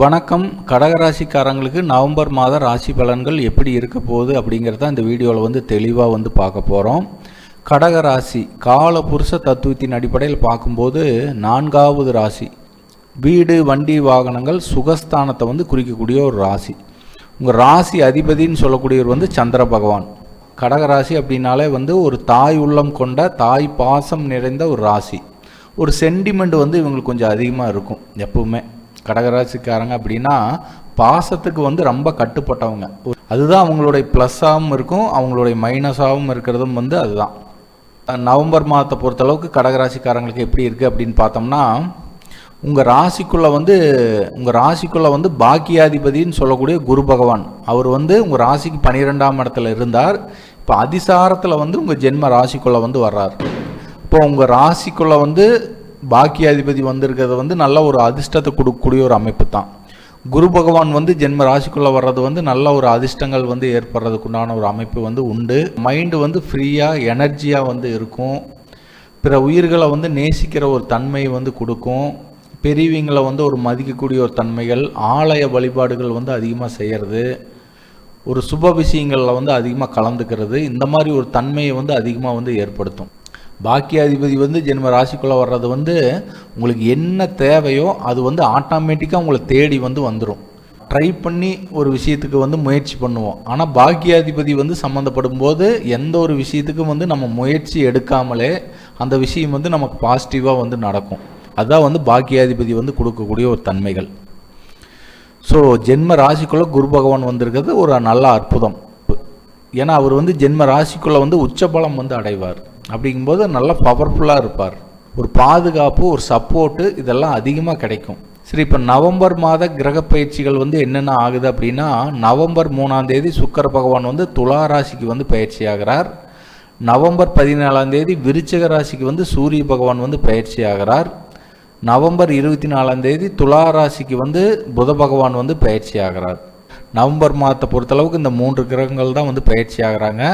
வணக்கம். கடகராசிக்காரங்களுக்கு நவம்பர் மாத ராசி பலன்கள் எப்படி இருக்க போகுது அப்படிங்கிறத இந்த வீடியோவில் வந்து தெளிவாக வந்து பார்க்க போகிறோம் கடகராசி கால புருஷ தத்துவத்தின் அடிப்படையில் பார்க்கும்போது நான்காவது ராசி. வீடு வண்டி வாகனங்கள் சுகஸ்தானத்தை வந்து குறிக்கக்கூடிய ஒரு ராசி. உங்கள் ராசி அதிபதின்னு சொல்லக்கூடியவர் வந்து சந்திர பகவான். கடகராசி அப்படின்னாலே வந்து ஒரு தாய் உள்ளம் கொண்ட தாய் பாசம் நிறைந்த ஒரு ராசி. ஒரு சென்டிமெண்ட் வந்து இவங்களுக்கு கொஞ்சம் அதிகமாக இருக்கும் எப்பவுமே. கடகராசிக்காரங்க அப்படின்னா பாசத்துக்கு வந்து ரொம்ப கட்டுப்பட்டவங்க. அதுதான் அவங்களுடைய ப்ளஸ்ஸாகவும் இருக்கும் அவங்களுடைய மைனஸாகவும் இருக்கிறதும் வந்து அதுதான். நவம்பர் மாதத்தை பொறுத்தளவுக்கு கடகராசிக்காரங்களுக்கு எப்படி இருக்குது அப்படின்னு பார்த்தோம்னா உங்கள் ராசிக்குள்ளே வந்து உங்கள் ராசிக்குள்ளே வந்து பாக்கியாதிபதின்னு சொல்லக்கூடிய குரு பகவான். அவர் வந்து உங்கள் ராசிக்கு பன்னிரெண்டாம் இடத்துல இருந்தார். இப்போ அதிசாரத்தில் வந்து உங்கள் ஜென்ம ராசிக்குள்ளே வந்து வர்றார். இப்போ உங்கள் ராசிக்குள்ளே வந்து பாக்கியாதிபதி வந்திருக்கிறது வந்து நல்ல ஒரு அதிர்ஷ்டத்தை கொடுக்கக்கூடிய ஒரு அமைப்பு தான். குரு பகவான் வந்து ஜென்ம ராசிக்குள்ளே வர்றது வந்து நல்ல ஒரு அதிர்ஷ்டங்கள் வந்து ஏற்படுறதுக்குண்டான ஒரு அமைப்பு வந்து உண்டு. மைண்டு வந்து ஃப்ரீயாக எனர்ஜியாக வந்து இருக்கும். பிற உயிர்களை வந்து நேசிக்கிற ஒரு தன்மையை வந்து கொடுக்கும். பெரியவங்களை வந்து ஒரு மதிக்கக்கூடிய ஒரு தன்மைகள் ஆலய வழிபாடுகள் வந்து அதிகமாக செய்கிறது ஒரு சுப விஷயங்களில் வந்து அதிகமாக கலந்துக்கிறது. இந்த மாதிரி ஒரு தன்மையை வந்து அதிகமாக வந்து ஏற்படுத்தும். பாக்கியாதிபதி வந்து ஜென்ம ராசிக்குள்ளே வர்றது வந்து உங்களுக்கு என்ன தேவையோ அது வந்து ஆட்டோமேட்டிக்காக உங்களை தேடி வந்து வந்துடும் ட்ரை பண்ணி ஒரு விஷயத்துக்கு வந்து முயற்சி பண்ணுவோம். ஆனால் பாக்கியாதிபதி வந்து சம்மந்தப்படும் போது எந்த ஒரு விஷயத்துக்கும் வந்து நம்ம முயற்சி எடுக்காமலே அந்த விஷயம் வந்து நமக்கு பாசிட்டிவாக வந்து நடக்கும். அதுதான் வந்து பாக்கியாதிபதி வந்து கொடுக்கக்கூடிய ஒரு தன்மைகள். ஸோ ஜென்ம ராசிக்குள்ளே குரு பகவான் வந்திருக்கிறது ஒரு நல்ல அற்புதம். ஏன்னா அவர் வந்து ஜென்ம ராசிக்குள்ளே வந்து உச்சபலம் வந்து அடைவார். அப்படிங்கும்போது நல்லா பவர்ஃபுல்லாக இருப்பார். ஒரு பாதுகாப்பு ஒரு சப்போர்ட்டு இதெல்லாம் அதிகமாக கிடைக்கும். சரி இப்போ நவம்பர் மாத கிரக பயிற்சிகள் வந்து என்னென்ன ஆகுது அப்படின்னா நவம்பர் மூணாம் தேதி சுக்கர பகவான் வந்து துலா ராசிக்கு வந்து பயிற்சி ஆகிறார். நவம்பர் பதினாலாம் தேதி விருச்சக ராசிக்கு வந்து சூரிய பகவான் வந்து பயிற்சி ஆகிறார். நவம்பர் இருபத்தி நாலாம் தேதி துலா ராசிக்கு வந்து புத பகவான் வந்து பயிற்சி ஆகிறார். நவம்பர் மாதத்தை பொறுத்தளவுக்கு இந்த மூன்று கிரகங்கள் தான் வந்து பயிற்சி ஆகிறாங்க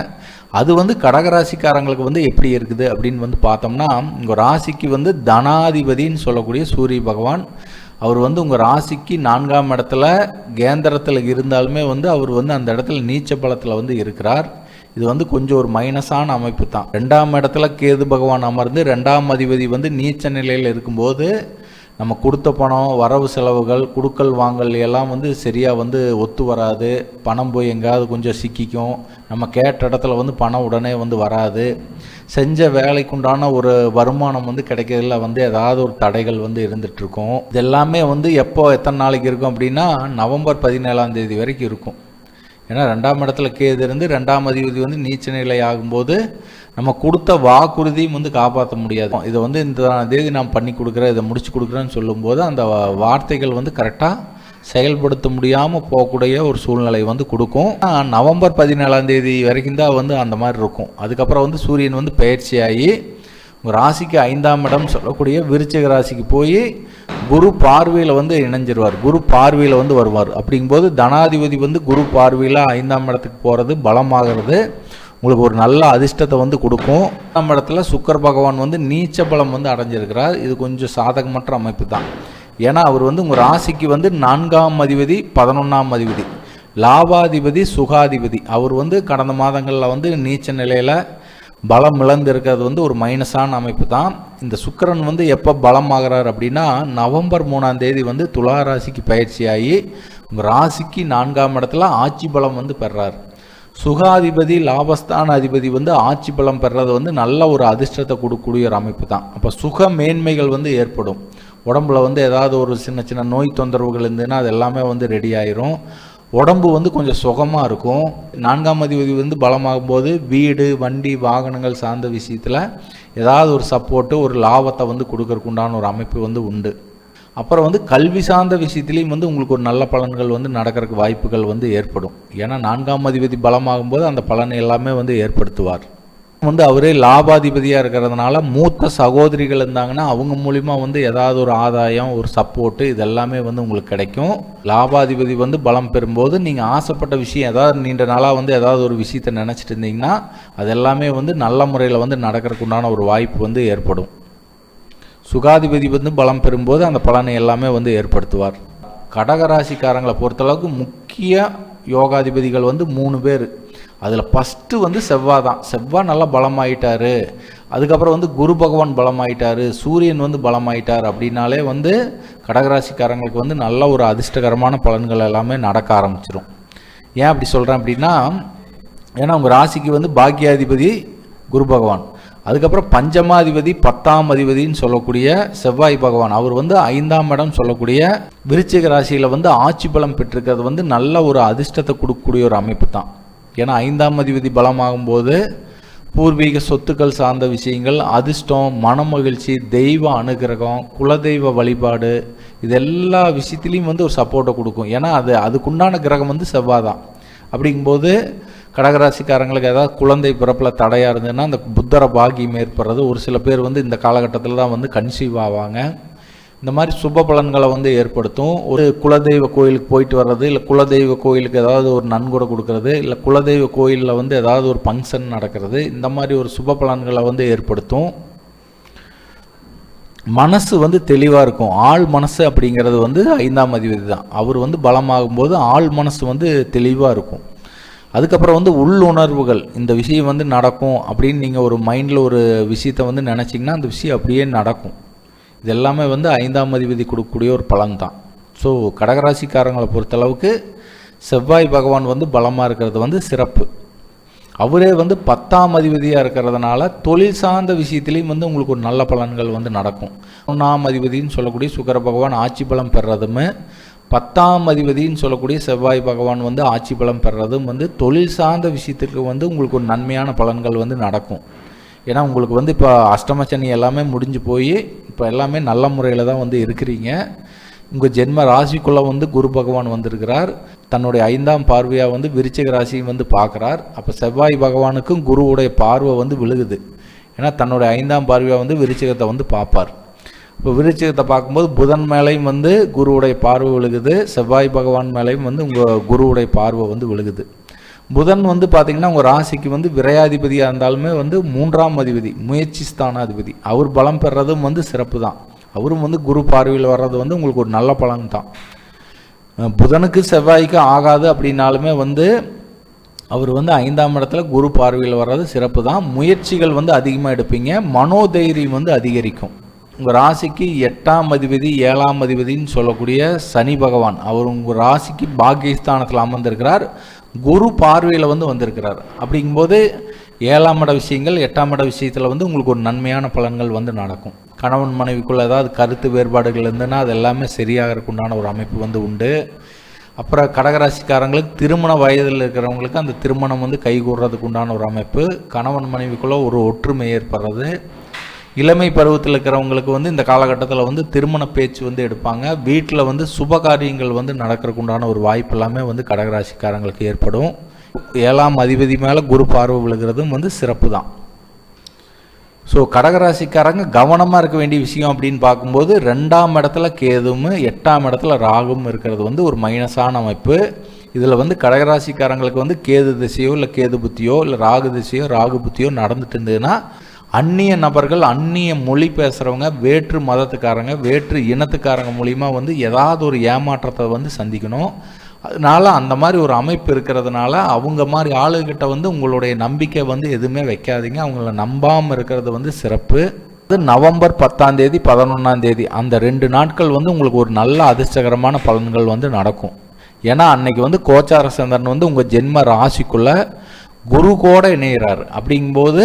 அது வந்து கடகராசிக்காரங்களுக்கு வந்து எப்படி இருக்குது அப்படின்னு வந்து பார்த்தோம்னா உங்கள் ராசிக்கு வந்து தனாதிபதின்னு சொல்லக்கூடிய சூரிய பகவான் அவர் வந்து உங்கள் ராசிக்கு நான்காம் இடத்துல கேந்திரத்தில் இருந்தாலுமே வந்து அவர் வந்து அந்த இடத்துல நீச்ச பலத்தில் வந்து இருக்கிறார். இது வந்து கொஞ்சம் ஒரு மைனஸான அமைப்பு தான். ரெண்டாம் இடத்துல கேது பகவான் அமர்ந்து ரெண்டாம் அதிபதி வந்து நீச்ச நிலையில் இருக்கும்போது நம்ம கொடுத்த பணம் வரவு செலவுகள் குடுக்கல் வாங்கல் எல்லாம் வந்து சரியாக வந்து ஒத்து வராது. பணம் போய் எங்கேயாவது கொஞ்சம் சிக்கிக்கும். நம்ம கேட்ட இடத்துல வந்து பணம் உடனே வந்து வராது. செஞ்ச வேலைக்குண்டான ஒரு வருமானம் வந்து கிடைக்கிறதுல வந்து ஏதாவது ஒரு தடைகள் வந்து இருந்துகிட்ருக்கும் இது எல்லாமே வந்து எப்போ எத்தனை நாளைக்கு இருக்கும் அப்படின்னா நவம்பர் பதினேழாம் தேதி வரைக்கும் இருக்கும். ஏன்னா ரெண்டாம் இடத்துல கேது இருந்து ரெண்டாம் அதிபதி வந்து நீச்ச நிலை ஆகும்போது நம்ம கொடுத்த வாக்குறுதியும் வந்து காப்பாற்ற முடியாது. இதை வந்து இந்த தேதி நான் பண்ணி கொடுக்குறேன் இதை முடிச்சு கொடுக்குறேன்னு சொல்லும்போது அந்த வார்த்தைகள் வந்து கரெக்டாக செயல்படுத்த முடியாமல் போகக்கூடிய ஒரு சூழ்நிலை வந்து கொடுக்கும். நவம்பர் பதினேழாம் தேதி வரைக்கும் தான் வந்து அந்த மாதிரி இருக்கும். அதுக்கப்புறம் வந்து சூரியன் வந்து பயிற்சியாகி ராசிக்கு ஐந்தாம் இடம் சொல்லக்கூடிய விருச்சிக ராசிக்கு போய் குரு பார்வையில் வந்து இணைஞ்சிருவார். குரு பார்வையில் வந்து வருவார். அப்படிங்கும்போது தனாதிபதி வந்து குரு பார்வையில் ஐந்தாம் இடத்துக்கு போகிறது பலமாகிறது. உங்களுக்கு ஒரு நல்ல அதிர்ஷ்டத்தை வந்து கொடுக்கும். நம்ம இடத்துல சுக்கர் பகவான் வந்து நீச்ச பலம் வந்து அடைஞ்சிருக்கிறார். இது கொஞ்சம் சாதகமற்ற அமைப்பு தான். ஏன்னா அவர் வந்து உங்கள் ராசிக்கு வந்து நான்காம் அதிபதி பதினொன்றாம் அதிபதி. லாபாதிபதி சுகாதிபதி. அவர் வந்து கடந்த மாதங்களில் வந்து நீச்ச நிலையில் பலம் இழந்து இருக்கிறது வந்து ஒரு மைனஸான அமைப்பு தான். இந்த சுக்கரன் வந்து எப்போ பலம் ஆகிறார் அப்படின்னா நவம்பர் மூணாம் தேதி வந்து துலா ராசிக்கு பயிற்சியாகி உங்கள் ராசிக்கு நான்காம் இடத்துல ஆட்சி பலம் வந்து பெறார். சுகாதிபதி லாபஸ்தான அதிபதி வந்து ஆட்சி பலம் பெறது வந்து நல்ல ஒரு அதிர்ஷ்டத்தை கொடுக்கக்கூடிய ஒரு அமைப்பு தான். அப்போ சுக மேன்மைகள் வந்து ஏற்படும். உடம்புல வந்து ஏதாவது ஒரு சின்ன சின்ன நோய் தொந்தரவுகள் இருந்ததுன்னா அது எல்லாமே வந்து ரெடி ஆயிரும். உடம்பு வந்து கொஞ்சம் சுகமாக இருக்கும். நான்காம் அதிபதி வந்து பலமாகும் போது வீடு வண்டி வாகனங்கள் சார்ந்த விஷயத்தில் ஏதாவது ஒரு சப்போர்ட்டு ஒரு லாபத்தை வந்து கொடுக்கறக்குண்டான ஒரு அமைப்பு வந்து உண்டு. அப்புறம் வந்து கல்வி சார்ந்த விஷயத்துலேயும் வந்து உங்களுக்கு ஒரு நல்ல பலன்கள் வந்து நடக்கிறதுக்கு வாய்ப்புகள் வந்து ஏற்படும். ஏன்னா நான்காம் அதிபதி பலமாகும் போது அந்த பலனை எல்லாமே வந்து ஏற்படுத்துவார். வந்து அவரே லாபாதிபதியாக இருக்கிறதுனால மூத்த சகோதரிகள் இருந்தாங்கன்னா அவங்க மூலிமா வந்து ஏதாவது ஒரு ஆதாயம் ஒரு சப்போர்ட்டு இதெல்லாமே வந்து உங்களுக்கு கிடைக்கும். லாபாதிபதி வந்து பலம் பெறும்போது நீங்கள் ஆசைப்பட்ட விஷயம் ஏதாவது நீண்ட நாளாக வந்து ஏதாவது ஒரு விஷயத்தை நினச்சிட்டு இருந்தீங்கன்னா அது எல்லாமே வந்து நல்ல முறையில் வந்து நடக்கிறதுக்கு உண்டான ஒரு வாய்ப்பு வந்து ஏற்படும். சுகாதிபதி வந்து பலம் பெறும்போது அந்த பலனை எல்லாமே வந்து ஏற்படுத்துவார். கடகராசிக்காரங்களை பொறுத்தளவுக்கு முக்கிய யோகாதிபதிகள் வந்து மூணு பேர். அதில் ஃபஸ்ட்டு வந்து செவ்வாய் தான். செவ்வாய் நல்லா பலமாயிட்டார். அதுக்கப்புறம் வந்து குரு பகவான் பலமாயிட்டார். சூரியன் வந்து பலமாயிட்டார் அப்படின்னாலே வந்து கடகராசிக்காரங்களுக்கு வந்து நல்ல ஒரு அதிர்ஷ்டகரமான பலன்கள் எல்லாமே நடக்க ஆரம்பிச்சிடும் ஏன் அப்படி சொல்கிறேன் அப்படின்னா ஏன்னா உங்கள் ராசிக்கு வந்து பாக்கியாதிபதி குரு பகவான். அதுக்கப்புறம் பஞ்சமாதிபதி பத்தாம் அதிபதின்னு சொல்லக்கூடிய செவ்வாய் பகவான். அவர் வந்து ஐந்தாம் இடம் சொல்லக்கூடிய விருச்சிக ராசியில் வந்து ஆட்சி பலம் பெற்றிருக்கிறது வந்து நல்ல ஒரு அதிர்ஷ்டத்தை கொடுக்கக்கூடிய ஒரு அமைப்பு தான். ஏன்னா ஐந்தாம் அதிபதி பலமாகும்போது பூர்வீக சொத்துக்கள் சார்ந்த விஷயங்கள் அதிர்ஷ்டம் மனமகிழ்ச்சி தெய்வ அனுகிரகம் குலதெய்வ வழிபாடு இது எல்லா விஷயத்துலேயும் வந்து ஒரு சப்போர்ட்டை கொடுக்கும். ஏன்னா அது அதுக்குண்டான கிரகம் வந்து செவ்வாய் தான். அப்படிங்கும்போது கடகராசிக்காரங்களுக்கு ஏதாவது குழந்தை பிறப்பில் தடையாக இருந்ததுன்னா அந்த புத்தர பாகியம் ஏற்படுறது. ஒரு சில பேர் வந்து இந்த காலகட்டத்தில் தான் வந்து கன்சீவ் ஆவாங்க. இந்த மாதிரி சுப பலன்களை வந்து ஏற்படுத்தும். ஒரு குலதெய்வ கோயிலுக்கு போயிட்டு வர்றது இல்லை குலதெய்வ கோயிலுக்கு ஏதாவது ஒரு நன்கொடை கொடுக்கறது இல்லை குலதெய்வ கோயிலில் வந்து ஏதாவது ஒரு ஃபங்க்ஷன் நடக்கிறது இந்த மாதிரி ஒரு சுப பலன்களை வந்து ஏற்படுத்தும். மனசு வந்து தெளிவாக இருக்கும். ஆள் மனசு அப்படிங்கிறது வந்து ஐந்தாம் அதிபதி தான். அவர் வந்து பலமாகும்போது ஆள் மனசு வந்து தெளிவாக இருக்கும். அதுக்கப்புறம் வந்து உள்ளுணர்வுகள். இந்த விஷயம் வந்து நடக்கும் அப்படின்னு நீங்கள் ஒரு மைண்டில் ஒரு விஷயத்தை வந்து நினச்சிங்கன்னா அந்த விஷயம் அப்படியே நடக்கும். இது எல்லாமே வந்து ஐந்தாம் அதிபதி கொடுக்கக்கூடிய ஒரு பலன் தான் ஸோ கடகராசிக்காரங்களை பொறுத்தளவுக்கு செவ்வாய் பகவான் வந்து பலமாக இருக்கிறது வந்து சிறப்பு. அவரே வந்து பத்தாம் அதிபதியாக இருக்கிறதுனால தொழில் சார்ந்த விஷயத்துலேயும் வந்து உங்களுக்கு ஒரு நல்ல பலன்கள் வந்து நடக்கும். ஒன்றாம் அதிபதினு சொல்லக்கூடிய சுக்கர பகவான் ஆட்சி பலம் பெறதுமே பத்தாம் அதிபதினு சொல்லக்கூடிய செவ்வாய் பகவான் வந்து ஆட்சி பலம் பெறதும் வந்து தொழில் சார்ந்த விஷயத்திற்கு வந்து உங்களுக்கு ஒரு நன்மையான பலன்கள் வந்து நடக்கும். ஏன்னா உங்களுக்கு வந்து இப்போ அஷ்டமசனி எல்லாமே முடிஞ்சு போய் இப்போ எல்லாமே நல்ல முறையில் தான் வந்து இருக்கிறீங்க. உங்கள் ஜென்ம ராசிக்குள்ளே வந்து குரு பகவான் வந்திருக்கிறார். தன்னுடைய ஐந்தாம் பார்வையாக வந்து விருச்சிக ராசியும் வந்து பார்க்குறார். அப்போ செவ்வாய் பகவானுக்கும் குருவுடைய பார்வை வந்து விழுகுது. ஏன்னா தன்னுடைய ஐந்தாம் பார்வையாக வந்து விருச்சிகத்தை வந்து பார்ப்பார். இப்போ விருச்சிகத்தை பார்க்கும்போது புதன் மேலேயும் வந்து குருவுடைய பார்வை விழுகுது செவ்வாய் பகவான் மேலேயும் வந்து உங்கள் குருவுடைய பார்வை வந்து விழுகுது. புதன் வந்து பார்த்திங்கன்னா உங்கள் ராசிக்கு வந்து விரையாதிபதியாக இருந்தாலுமே வந்து மூன்றாம் அதிபதி முயற்சி ஸ்தானாதிபதி. அவர் பலம் பெறதும் வந்து சிறப்பு தான். அவரும் வந்து குரு பார்வையில் வர்றது வந்து உங்களுக்கு ஒரு நல்ல பலன் தான். புதனுக்கு செவ்வாய்க்கு ஆகாது அப்படின்னாலுமே வந்து அவர் வந்து ஐந்தாம் இடத்துல குரு பார்வையில் வர்றது சிறப்பு தான். முயற்சிகள் வந்து அதிகமாக எடுப்பீங்க மனோதைரியம் வந்து அதிகரிக்கும். உங்கள் ராசிக்கு எட்டாம் அதிபதி ஏழாம் அதிபதின்னு சொல்லக்கூடிய சனி பகவான். அவர் உங்கள் ராசிக்கு பாக்கியஸ்தானத்தில் அமர்ந்திருக்கிறார். குரு பார்வையில் வந்து வந்திருக்கிறார். அப்படிங்கும்போது ஏழாம் இட விஷயங்கள் எட்டாம் இட விஷயத்தில் வந்து உங்களுக்கு ஒரு நன்மையான பலன்கள் வந்து நடக்கும். கணவன் மனைவிக்குள்ள ஏதாவது கருத்து வேறுபாடுகள் இருந்ததுன்னா அது எல்லாமே சரியாகிறதுக்குண்டான ஒரு அமைப்பு வந்து உண்டு. அப்புறம் கடகராசிக்காரங்களுக்கு திருமண வயதில் இருக்கிறவங்களுக்கு அந்த திருமணம் வந்து கைகூடுறதுக்கு உண்டான ஒரு அமைப்பு. கணவன் மனைவிக்குள்ளே ஒரு ஒற்றுமை ஏற்படுறது. இளமை பருவத்தில் இருக்கிறவங்களுக்கு வந்து இந்த காலகட்டத்தில் வந்து திருமண பேச்சு வந்து எடுப்பாங்க. வீட்டில் வந்து சுப காரியங்கள் வந்து நடக்கிறதுக்குண்டான ஒரு வாய்ப்பு எல்லாமே வந்து கடகராசிக்காரங்களுக்கு ஏற்படும். ஏழாம் அதிபதி மேலே குரு பார்வை விழுகிறதும் வந்து சிறப்பு தான். ஸோ கடகராசிக்காரங்க கவனமாக இருக்க வேண்டிய விஷயம் அப்படின்னு பார்க்கும்போது ரெண்டாம் இடத்துல கேதும் எட்டாம் இடத்துல ராகும் இருக்கிறது வந்து ஒரு மைனஸான அமைப்பு. இதில் வந்து கடகராசிக்காரங்களுக்கு வந்து கேது திசையோ இல்லை கேது புத்தியோ இல்லை ராகு திசையோ ராகு புத்தியோ நடந்துட்டு இருந்ததுன்னா அந்நிய நபர்கள் அந்நிய மொழி பேசுகிறவங்க வேற்று மதத்துக்காரங்க வேற்று இனத்துக்காரங்க மூலிமா வந்து ஏதாவது ஒரு ஏமாற்றத்தை வந்து சந்திக்கணும். அதனால அந்த மாதிரி ஒரு அமைப்பு இருக்கிறதுனால அவங்க மாதிரி ஆளுகிட்ட வந்து உங்களுடைய நம்பிக்கை வந்து எதுவுமே வைக்காதீங்க. அவங்கள நம்பாமல் இருக்கிறது வந்து சிறப்பு. அது நவம்பர் பத்தாம் தேதி பதினொன்றாம் தேதி. அந்த ரெண்டு நாட்கள் வந்து உங்களுக்கு ஒரு நல்ல அதிர்ஷ்டகரமான பலன்கள் வந்து நடக்கும். ஏன்னா அன்னைக்கு வந்து கோச்சார சந்திரன் வந்து உங்கள் ஜென்ம ராசிக்குள்ளே குரு கூட இணைகிறார் அப்படிங்கும்போது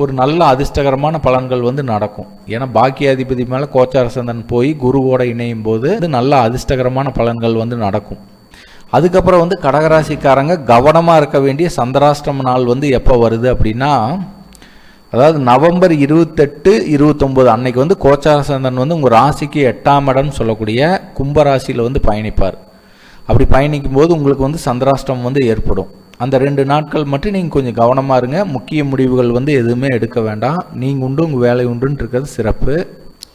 ஒரு நல்ல அதிர்ஷ்டகரமான பலன்கள் வந்து நடக்கும். ஏன்னா பாக்கியாதிபதி மேலே கோச்சார சந்தன் போய் குருவோட இணையும் போது நல்ல அதிர்ஷ்டகரமான பலன்கள் வந்து நடக்கும். அதுக்கப்புறம் வந்து கடகராசிக்காரங்க கவனமாக இருக்க வேண்டிய சந்திராஷ்டம நாள் வந்து எப்போ வருது அப்படின்னா அதாவது நவம்பர் இருபத்தெட்டு இருபத்தொம்போது அன்னைக்கு வந்து கோச்சார சந்தன் வந்து உங்கள் ராசிக்கு எட்டாம் இடம்னு சொல்லக்கூடிய கும்பராசியில் வந்து பயணிப்பார். அப்படி பயணிக்கும் போது உங்களுக்கு வந்து சந்திராஷ்டிரம் வந்து ஏற்படும். அந்த ரெண்டு நாட்கள் மட்டும் நீங்கள் கொஞ்சம் கவனமாக இருங்க. முக்கிய முடிவுகள் வந்து எதுவுமே எடுக்க வேண்டாம். நீங்கள் உண்டு உங்கள் வேலை உண்டுன்னு இருக்கிறது சிறப்பு.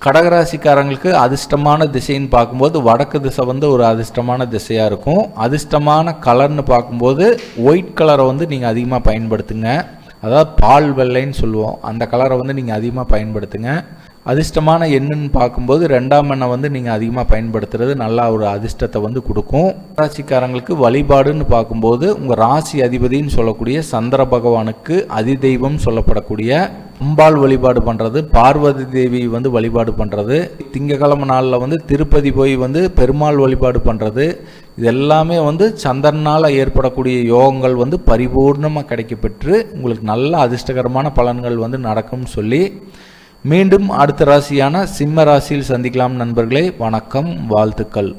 கடகராசிக்காரங்களுக்கு அதிர்ஷ்டமான திசைன்னு பார்க்கும்போது வடக்கு திசை வந்து ஒரு அதிர்ஷ்டமான திசையாக இருக்கும். அதிர்ஷ்டமான கலர்னு பார்க்கும்போது ஒயிட் கலரை வந்து நீங்கள் அதிகமாக பயன்படுத்துங்க. அதாவது பால் வெள்ளைன்னு சொல்லுவோம். அந்த கலரை வந்து நீங்கள் அதிகமாக பயன்படுத்துங்க. அதிர்ஷ்டமான எண்ணுன்னு பார்க்கும்போது ரெண்டாம் எண்ணை வந்து நீங்கள் அதிகமாக பயன்படுத்துறது நல்லா ஒரு அதிர்ஷ்டத்தை வந்து கொடுக்கும். ராசிக்காரங்களுக்கு வழிபாடுன்னு பார்க்கும்போது உங்கள் ராசி அதிபதின்னு சொல்லக்கூடிய சந்திர பகவானுக்கு அதிதெய்வம் சொல்லப்படக்கூடிய அம்பாள் வழிபாடு பண்ணுறது பார்வதி தேவி வந்து வழிபாடு பண்ணுறது திங்கக்கிழமை நாளில் வந்து திருப்பதி போய் வந்து பெருமாள் வழிபாடு பண்ணுறது இது எல்லாமே வந்து சந்திரனால் ஏற்படக்கூடிய யோகங்கள் வந்து பரிபூர்ணமாக கிடைக்கப்பெற்று உங்களுக்கு நல்ல அதிர்ஷ்டகரமான பலன்கள் வந்து நடக்கும்னு சொல்லி மீண்டும் அடுத்த ராசியான சிம்ம ராசியில் சந்திக்கலாம் நண்பர்களே. வணக்கம் வாழ்த்துக்கள்.